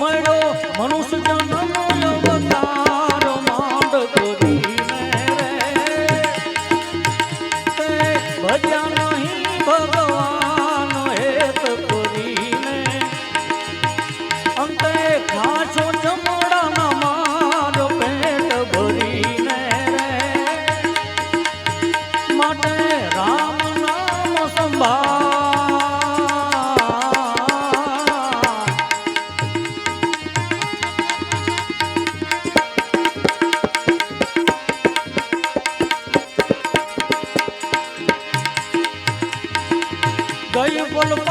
મળ્યો મનુષ્ય જન્મ અવતાર માંડ કરીને રે. તે ભજ્યા ભગવાન હેત કરીને અંતે ખાશો જમડાના માર પેટ ભરીને રે. માટે રામ નામ સંભાળ por